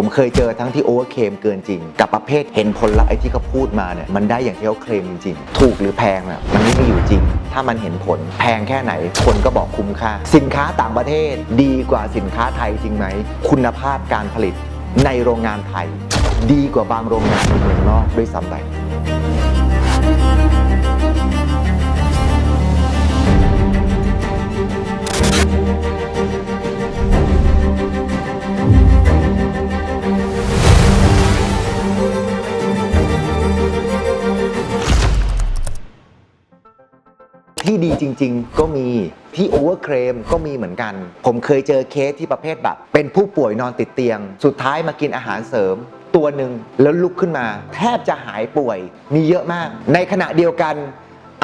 ผมเคยเจอทั้งที่โอเวอร์เคมเกินจริง กับประเภทเห็นผลลัพธ์ไอ้ที่เขาพูดมาเนี่ยมันได้อย่างที่เขาเคลมจริงๆ ถูกหรือแพงน่ะมันไม่มีอยู่จริง ถ้ามันเห็นผลแพงแค่ไหน คนก็บอกคุ้มค่า สินค้าต่างประเทศดีกว่าสินค้าไทยจริงไหม คุณภาพการผลิตในโรงงานไทย ดีกว่าบางโรงงานในเมืองนอกด้วยซ้ำไป ที่ดีจริง ๆ ก็มีที่โอเวอร์เคลมก็มีเหมือนกัน ผมเคยเจอเคสที่ประเภทแบบ เป็นผู้ป่วยนอนติดเตียง สุดท้ายมากินอาหารเสริมตัวหนึ่งแล้วลุกขึ้นมา แทบจะหายป่วย มีเยอะมาก ในขณะเดียวกัน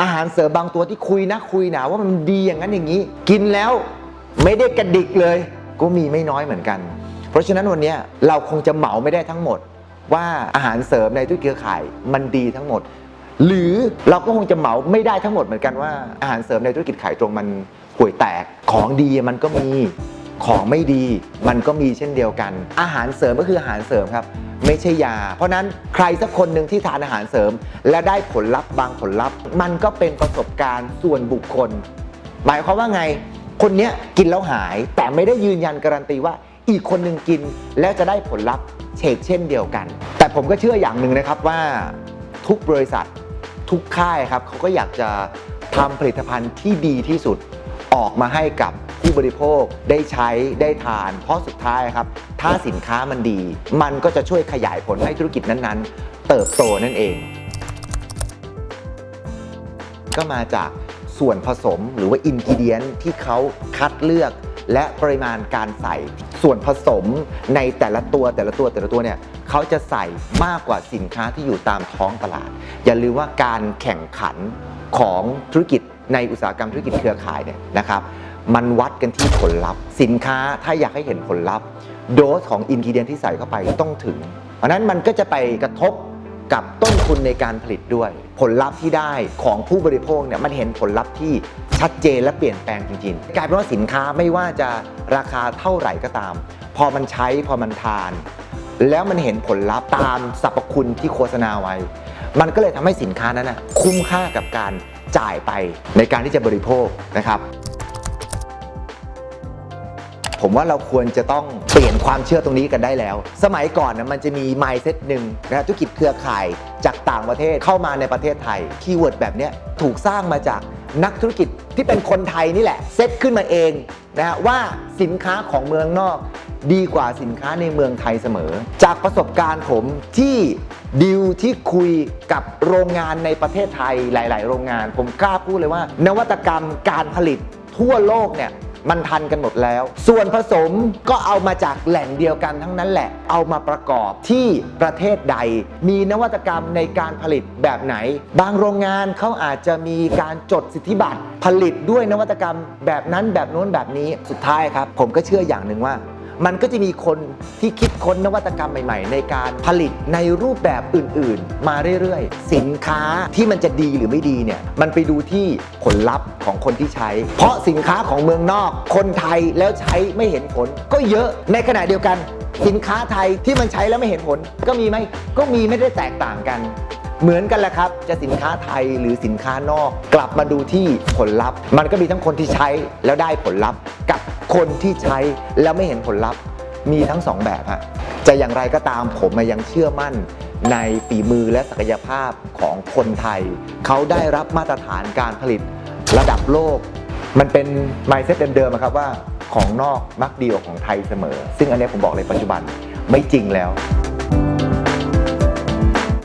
อาหารเสริมบางตัวที่คุยนะคุยหนาว่ามันดีอย่างนั้นอย่างนี้ กินแล้วไม่ได้กระดิกเลย ก็มีไม่น้อยเหมือนกัน เพราะฉะนั้นวันนี้เราคงจะเหมาไม่ได้ทั้งหมด ว่าอาหารเสริมในธุกเครือข่ายมันดีทั้งหมด หรือเราก็คงจะเหมาไม่ได้ทั้งหมดเหมือนกันว่าอาหารเสริมในธุรกิจขายตรงมันห่วยแตกของดีมันก็มีของไม่ดีมันก็มีเช่นเดียวกัน อาหารเสริมก็คืออาหารเสริมครับ ไม่ใช่ยา เพราะนั้นใครสักคนหนึ่งที่ทานอาหารเสริม และได้ผลลัพธ์บางผลลัพธ์ มันก็เป็นประสบการณ์ส่วนบุคคล หมายความว่าไง คนนี้กินแล้วหาย แต่ไม่ได้ยืนยันการันตีว่าอีกคนหนึ่งกินแล้วจะได้ผลลัพธ์เชกเช่นเดียวกัน แต่ผมก็เชื่ออย่างหนึ่งนะครับว่าทุกบริษัท ทุกค่ายครับเขาก็อยากจะทำผลิตภัณฑ์ที่ดีที่สุดออกมาให้กับผู้บริโภคได้ใช้ได้ทาน เพราะสุดท้ายครับ ถ้าสินค้ามันดี มันก็จะช่วยขยายผลให้ธุรกิจนั้นๆ เติบโตนั่นเอง ก็มาจากส่วนผสมหรือว่าอินกิเดียนที่เขาคัดเลือก และปริมาณการใส่ส่วนผสมในแต่ละตัวแต่ละตัวแต่ละตัวเนี่ยเขาจะใส่มากกว่าสินค้าที่อยู่ตามท้องตลาด อย่าลืมว่าการแข่งขันของธุรกิจในอุตสาหกรรมธุรกิจเครือข่ายเนี่ยนะครับ มันวัดกันที่ผลลัพธ์ สินค้าถ้าอยากให้เห็นผลลัพธ์ โดสของอินกิเดียนที่ใส่เข้าไปต้องถึง เพราะฉะนั้นมันก็จะไปกระทบ กับต้นทุนในการผลิตด้วย ผลลัพธ์ที่ได้ของผู้บริโภคเนี่ยมันเห็นผลลัพธ์ที่ชัดเจนและเปลี่ยนแปลงจริงๆกลายเป็นว่าสินค้าไม่ว่าจะราคาเท่าไหร่ก็ตาม พอมันใช้พอมันทาน แล้วมันเห็นผลลัพธ์ตามสรรพคุณที่โฆษณาไว้ มันก็เลยทำให้สินค้านั้นนะคุ้มค่ากับการจ่ายไปในการที่จะบริโภคนะครับ ผมว่าเราควรจะต้องเปลี่ยนความเชื่อตรงนี้กันได้แล้ว สมัยก่อนนะมันจะมี mindset หนึ่งนะธุรกิจเครือข่ายจากต่างประเทศเข้ามาในประเทศไทยคีย์เวิร์ดแบบนี้ถูกสร้างมาจากนักธุรกิจที่เป็นคนไทยนี่แหละ เซตขึ้นมาเองนะฮะว่าสินค้าของเมืองนอกดีกว่าสินค้าในเมืองไทยเสมอ จากประสบการณ์ผมที่ดิวที่คุยกับโรงงานในประเทศไทยหลาย ๆ โรงงาน ผมกล้าพูดเลยว่า นวัตกรรมการผลิตทั่วโลกเนี่ย มันทันกันหมดแล้ว ส่วนผสมก็เอามาจากแหล่งเดียวกันทั้งนั้นแหละ เอามาประกอบที่ประเทศใด มีนวัตกรรมในการผลิตแบบไหน บางโรงงานเขาอาจจะมีการจดสิทธิบัตรผลิตด้วยนวัตกรรมแบบนั้นแบบโน้นแบบนี้สุดท้ายครับ ผมก็เชื่ออย่างหนึ่งว่า มันก็จะมีคนที่คิดค้นนวัตกรรมใหม่ ๆ ในการผลิตในรูปแบบอื่น ๆ มาเรื่อย ๆ สินค้าที่มันจะดีหรือไม่ดีเนี่ยมันไปดูที่ผลลัพธ์ของคนที่ใช้ เพราะสินค้าของเมืองนอก คนไทยแล้วใช้ไม่เห็นผล ก็เยอะในขณะเดียวกัน สินค้าไทยที่มันใช้แล้วไม่เห็นผล ก็มีไหมก็มีไม่ได้แตกต่างกันเหมือนกันแหละครับ จะสินค้าไทยหรือสินค้านอก กลับมาดูที่ผลลัพธ์ มันก็มีทั้งคนที่ใช้แล้วได้ผลลัพธ์ กับ คนที่ใช้แล้วไม่เห็นผลลัพธ์มีทั้งสองแบบฮะจะอย่างไรก็ตามผมยังเชื่อมั่นในฝีมือและศักยภาพของคนไทย เขาได้รับมาตรฐานการผลิตระดับโลก มันเป็นไมเซ็ตเดิมๆครับว่าของนอกมักดีกว่าของไทยเสมอ ซึ่งอันนี้ผมบอกเลยปัจจุบันไม่จริงแล้ว